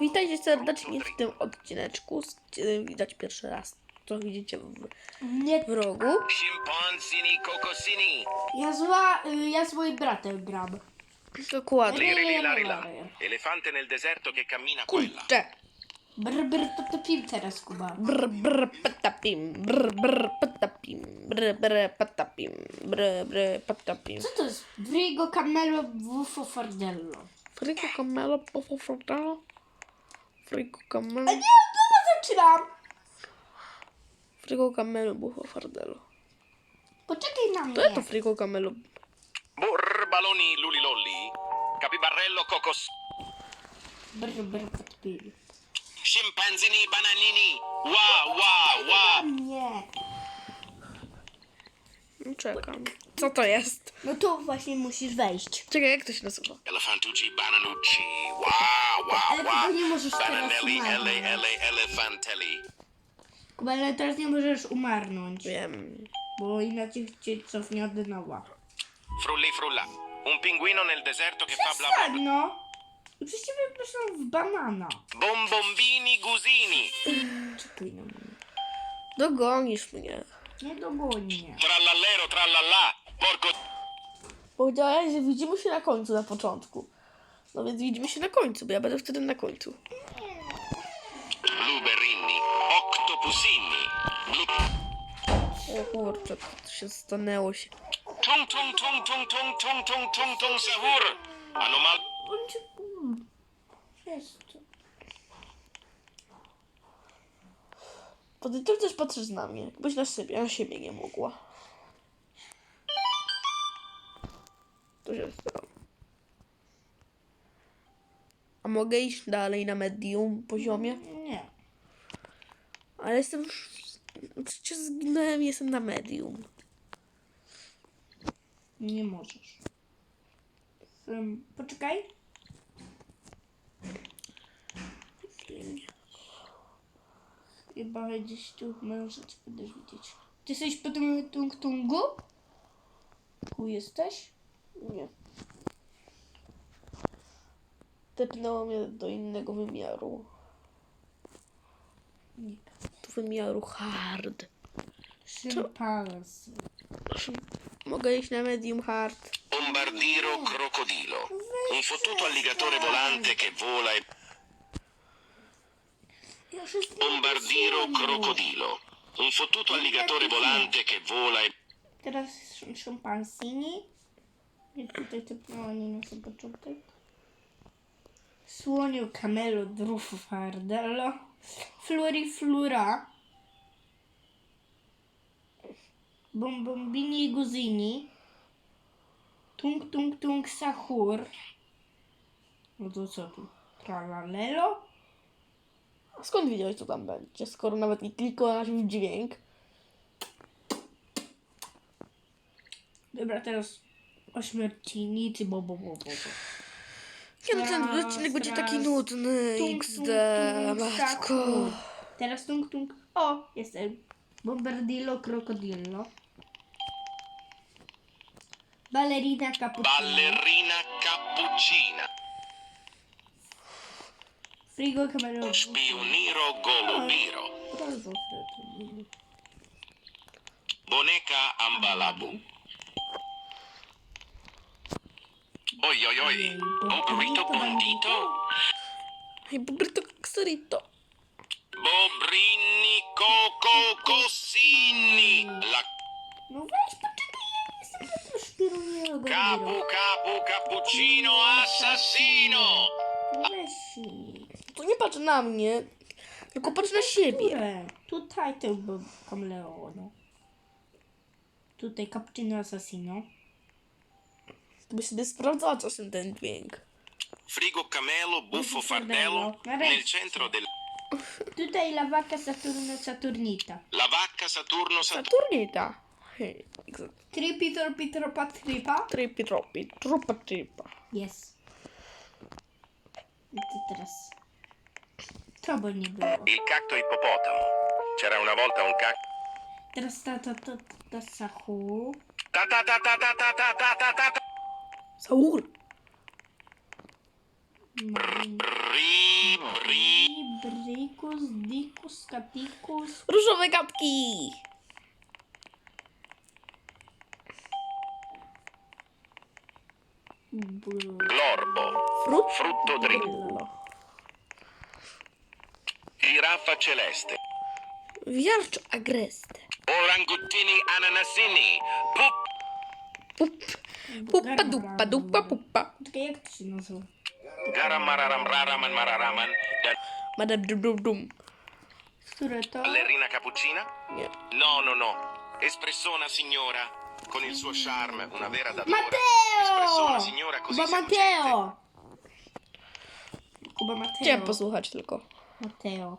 Witajcie serdecznie w tym odcineczku, z- gdzie widać pierwszy raz, co widzicie w, Nie, w rogu. Scimpanzini cocosini. ja zła, y, ja z moim bratem gram. Dokładnie. Ririli larila. Elefante nel deserto che cammina qua e là. Kurczę. Brr, brr, to, to pim teraz, Kuba. Brr, brr, patapim, brr, brr, patapim, brr, brr, patapim, brr, brr, patapim. Co to jest? Vrigo Camelo Buffo Fardello. Frigo cammello, buffo fratello. Frigo cammello. E io dove ce l'ha? Frigo cammello, buffo fratello. Potete non. Tu detto frigo cammello. Burr, baloni, luli, lolli. Capibarello, cocos. Brr, brr, fatto Scimpanzini, bananini. Wow, wow, wow. Czekam. Co to jest? No to właśnie musisz wejść. Czekaj, jak to się nazywa? Elefantucci bananucci. Wa, wa, Ale wa. tego nie możesz teraz Bananelli, ele, umarnąć. ele, elefantelli. Kuba, ale teraz nie możesz umarnąć. Wiem. Bo inaczej cię cofnie od nowa. Frulli frulla. Un pinguino nel deserto che fa bla bla Tak, bla. no. Przecież ciebie proszę w banana. Bombombini gusini. Czekaj na mnie. Dogonisz mnie. Nie dogonię. Trallallero trallallà. Porco... Powiedziałeś, że widzimy się na końcu, na początku. No więc widzimy się na końcu, bo ja będę wtedy na końcu. Blueberrini. Octopusini. Blu... O kurczę, to się stanęło się. Tung tung tung tung tung tung tung tung tung sahur. Anomal... On cię... Jest. To ty też patrzysz na mnie, jakbyś na siebie, na siebie nie mogła. To się stało. A mogę iść dalej na medium poziomie? Nie. Ale jestem już... Przecież zginąłem, jestem na medium. Nie możesz. Um, poczekaj. Chyba gdzieś tu może cię będziesz widzieć. Ty jesteś po tym tung tungu? Tu jesteś? Nie. Tepnęło mnie do innego wymiaru. Nie. Do wymiaru hard. Szympansy. Proszę, mogę iść na medium hard. Bombardiro crocodilo. Un fottuto alligatore volante che vola e... Bombardiro crocodilo. Un fottuto alligatore volante che vola e... Sz- szympansini. I tutaj typnęła nie na sam początek. Słoniu kamelo drufu fardello. Floriflura. Bombombini guzini. Tung tung tung sahur. No to co tu? Tralalelo? A skąd wiedziałeś, co tam będzie, skoro nawet nie kliknąłeś w dźwięk? Dobra, teraz ośmiercinicy, bo bo bo bo. bo. Nie no, ten odcinek będzie taki nudny, Tung, XD, tung, tung, matko. sahur. Teraz tung tung. O, jestem. Bombardillo crocodillo. Ballerina cappuccino. Ballerina cappuccina. Frigo e camera. Spioniro golubiro. Boneca ambalabu. Oi oi oi. Ho burrito condito. Hai burrito cozzoritto. Bobrini coco cossini. La... Ну, знаешь, почему я не сразу шпирую? Капу, капу, капучино, ассасино! Patrz na mnie, tylko patrz na siebie. Które? Tutaj to był Camleono. Tutaj Cappuccino Assassino. By sobie sprawdzała czasem ten dźwięk. Frigo camelo buffo fardello nel centro del... Tutaj La Vacca Saturno Saturnita. La vacca Saturno Saturno. Saturnita. Hej. Tripi Torpi Tropa Tripa. Tripi, tropi, trupa, tripa. Jest. I to teraz. By nie było. Il cacto ippopotamo. C'era una volta un cacto... Teraz ta ta ta ta sahu. Ta ta ta ta ta ta ta ta ta ta ta. Saur. Marin. Ri Bri. Brykus, dikus, katikus. Różowe! Br- Glorbo. Frut? Frutto dritto. Giraffa celeste. Wiarczo agreste. Orangutini ananasini. Pup. Pup. Puppa duppa duppa puppa. Czekaj, jak to się nazywa? Garam mararam raraman mararaman. Da Madam dum dum dum. Które to? ballerina cappuccina? Nie. No, no, no. Espressona signora. Con il suo charme, una vera dadora. Mateo! Espressona signora così seducente. Mateo! Kuba Mateo. Chciałem posłuchać tylko. Mateo.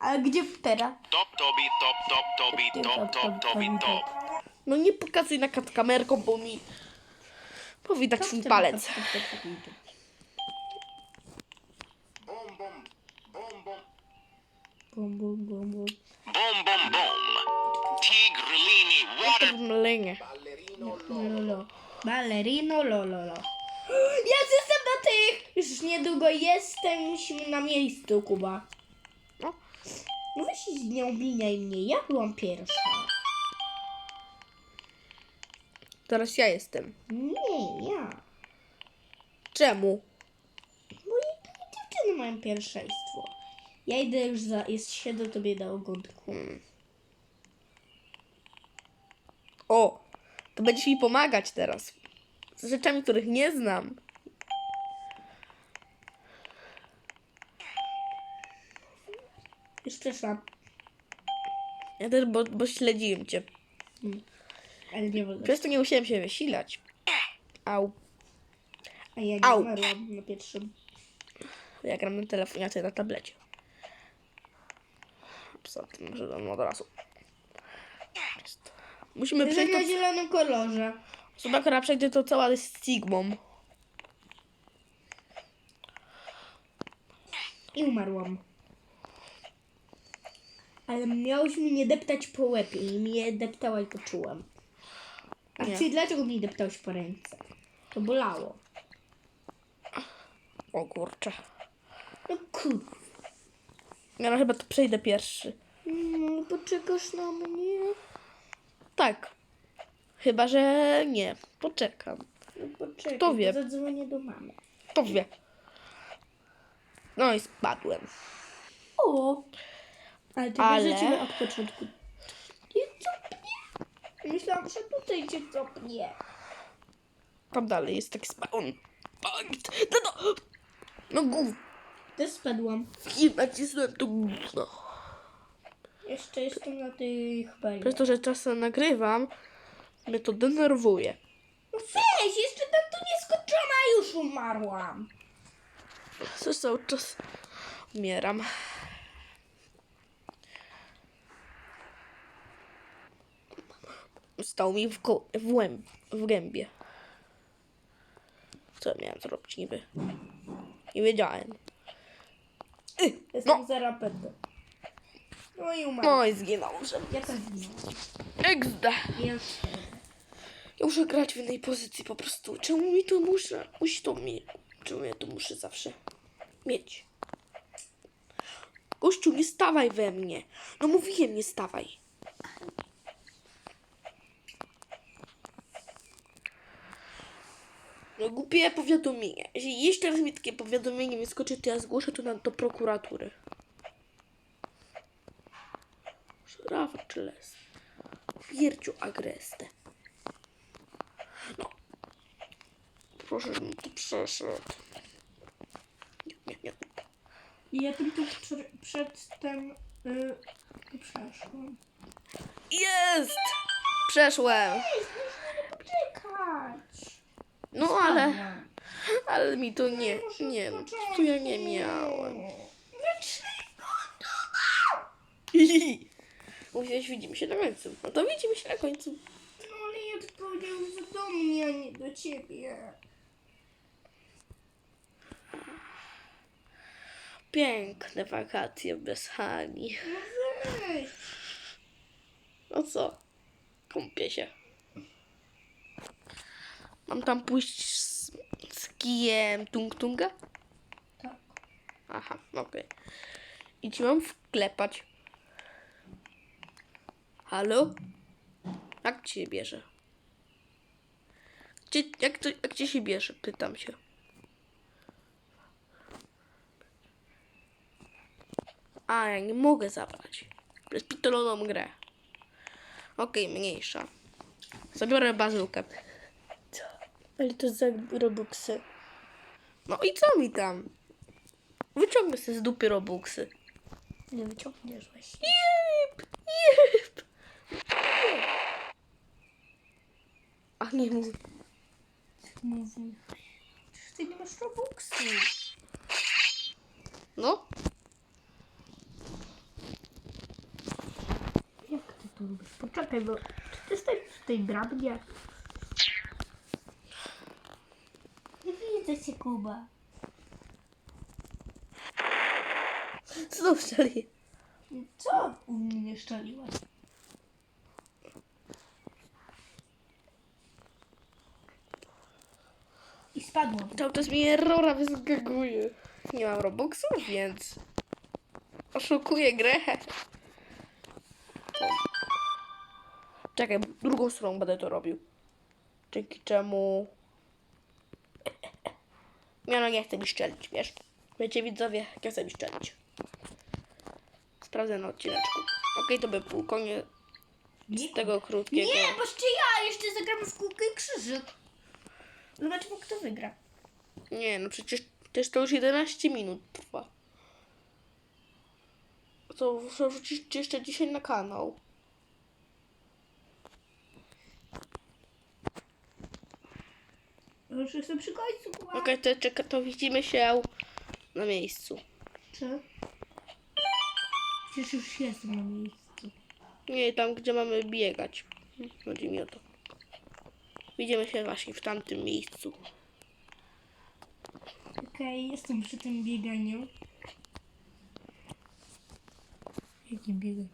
A gdzie teraz? Top Tobi, top, top, Tobi, top, top, Tobi, top. No nie pokazuj na kat kamerką, bo mi powidać twój palec. Bom, bom, bom, bom. Bum, bum, bum, bum. Bom, bom, bom. Tigrolini, water. Mlenie. Lolo. Ballerino lololo. Ja jestem na tych! Już niedługo jestem na miejscu, Kuba. No. No weź nie obwiniaj mnie, ja byłam pierwsza. Teraz ja jestem. Nie, ja. Czemu? Bo dziewczyny mają pierwszeństwo. Ja idę już za... Jest siedzę tobie na ogonku. O, to będziesz mi pomagać teraz. Z rzeczami, których nie znam. Już przeszłam. Ja też, bo, bo śledziłem cię. Ale nie wolno. Przez to nie musiałem się wysilać. Au. A ja nie Au. na pierwszym. Ja gram na telefonie, a ty na tablecie. Poza tym, że dam od razu. Musimy Jestem przejść na to... zielonym kolorze. Osoba, która przejdzie to cała jest Sigmą. I umarłam. Ale miałeś mi nie deptać po łebie i mnie deptała i poczułam. A Nie. ty dlaczego mi deptałeś po ręce? To bolało. O kurczę. No kur... Ja no chyba to przejdę pierwszy. No, poczekasz na mnie? Tak. Chyba, że nie. Poczekam. No poczekaj, Kto wie? zadzwonię do mamy. To wie. No i spadłem. O! Ale to Ale- ciebie od początku nie copnie. Myślałam, że tutaj cię copnie. Tam dalej jest taki spawn. No, no, no gówno. Też spadłam. I nacisnąłem to gówno. Jeszcze jestem na tych bajach. Przez to, że czasem nagrywam, mnie to denerwuje. No weź, jeszcze tam to nieskończona już umarłam. Coś cały czas umieram. Stał mi w, ko- w, łęb- w gębie. Co miałem zrobić niby? Nie wiedziałem. Jestem No. za rapetem. No i umarłam. No i zginął. że- Ja też zginąłem. XD. Jeszcze. Ja muszę grać w innej pozycji po prostu. Czemu mi to muszę? Musi to mi. Czemu ja to muszę zawsze mieć? Gościu, nie stawaj we mnie. No mówiłem, nie stawaj. No głupie powiadomienie. Jeśli jeszcze raz mi takie powiadomienie wyskoczy, to ja zgłoszę to na, do prokuratury. Rafa czy les? Wierciu agrestę. No. Proszę, żebym tu przeszedł. Nie, nie, nie. I ja tylko prze- przedtem y, przeszłam. Jest! Przeszłem. Poczekać. No ale, ale mi to nie, nie, tu ja nie miałem. Mówiłeś, widzimy się na końcu. No to widzimy się na końcu. No ale ja to powiedział, że do mnie, a nie do ciebie. Piękne wakacje bez Hani. No weź. No co? Kąpię się. Mam tam pójść z, z kijem tung tunga? Tak. Aha, okej. I ci mam wklepać. Halo? Jak ci się bierze? Gdzie, jak, to, jak ci się bierze? Pytam się. A, ja nie mogę zabrać. Przez pitoloną grę. Okej, mniejsza. Zabiorę bazukę. Co? Ale to za robuxy. No i co mi tam? Wyciągnę sobie z dupy robuxy. Nie wyciągniesz właśnie. Jep, jep. A nie mów. Mówi. Przecież ty nie masz robuxy. No, Jak ty to robisz? Poczekaj, bo czy ty stoisz w tej bramie? Nie widzę cię, Kuba. znów szczeli. Co? U mnie nie szczeliłaś. I spadłam. Cały czas mi errora wyskakuje. Nie mam robuxów, więc oszukuję grę. Czekaj, drugą stroną będę to robił. Dzięki czemu... Miano nie chce mi szczelić, wiesz? Wiecie widzowie, jak ja chcę mi szczelić. Sprawdzę na odcineczku. Okej, to by był koniec Nie, tego krótkiego. nie, bo jeszcze ja jeszcze zagramy w kółkę i krzyżyk. Zobaczmy, kto wygra. Nie, no przecież, przecież to już 11 minut trwa. To muszę wrzucić jeszcze dzisiaj na kanał. Już jestem przy końcu. Okej, to, czeka, to widzimy się na miejscu. Czy? Przecież już jestem na miejscu. Nie, tam gdzie mamy biegać. Chodzi mi o to. Widzimy się właśnie w tamtym miejscu. Okej, jestem przy tym bieganiu. Jakim bieganiu?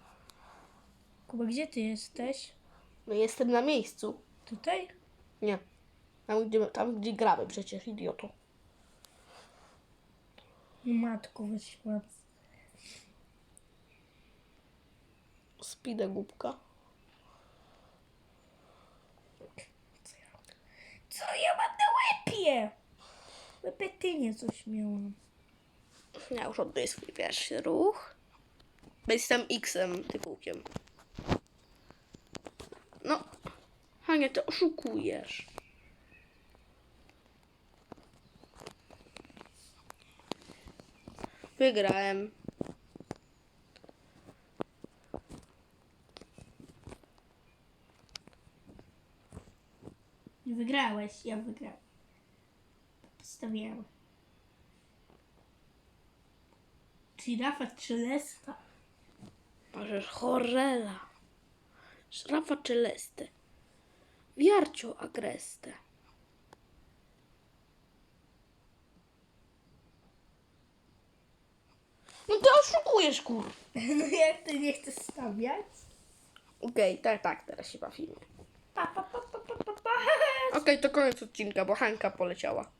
Kuba, gdzie ty jesteś? No jestem na miejscu. Tutaj? Nie. Tam gdzie, tam, gdzie gramy przecież, idioto. Matko, weź łap. Spidę głupka. Co ja mam na łepie? Łepetynie coś miałam. Ja już oddaję swój pierwszy ruch. Jestem X-em, ty kółkiem. No, Hania, ty oszukujesz. Wygrałem. Nie wygrałeś, ja wygrałem. Postawiałem. Girafa czy lesta? Możesz Horrela. Szrafa Celeste. Wiarcio Agreste. No ty oszukujesz, kur. No jak ty nie chcesz stawiać? Okej, tak, tak, teraz się bawimy. Pa, pa, pa, pa, pa, pa, pa. Okej, to koniec odcinka, bo Hanka poleciała.